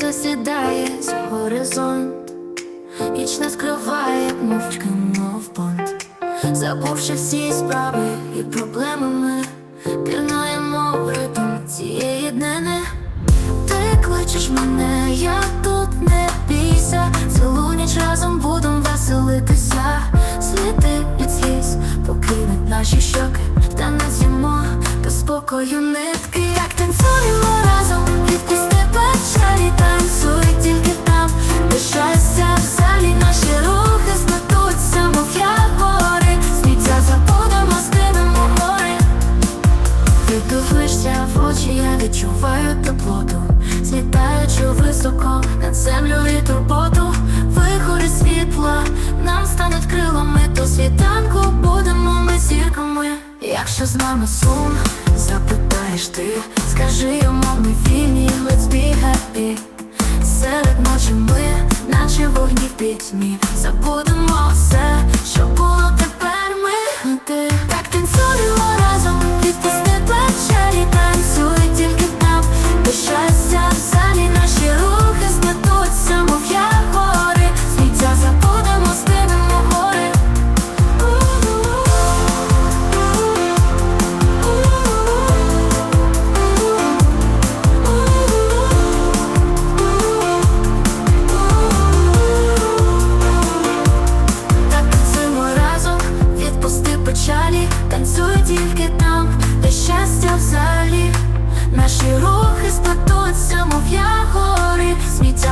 Сонце сідає за горизонт, ніч не скриває, мовчки, мов понт. Забувши всі справи і проблеми ми пірнаємо в ритм цієї днини. Ти кличеш мене, я тут не бійся. Цілу ніч разом будем веселитися. Сліди від сліз покинуть наші щоки, та не з'їмо без спокою нитки, як танцюємо разом, злітаючи високо над землю і турботу, вихори світла, нам стануть крилами, до світанку будемо ми зірками. Якщо з нами сум, запитаєш ти, скажи йому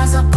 rise up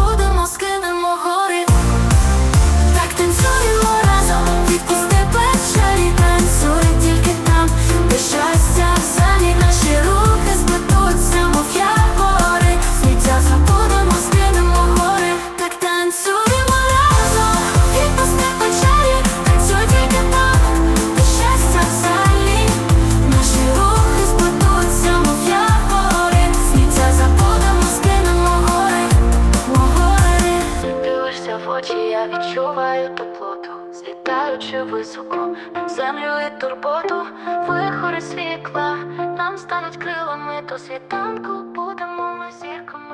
очі, я відчуваю теплоту, злітаючи високо, землю і турботу, вихори світла, нам стануть крилами, до світанку будемо ми зірками.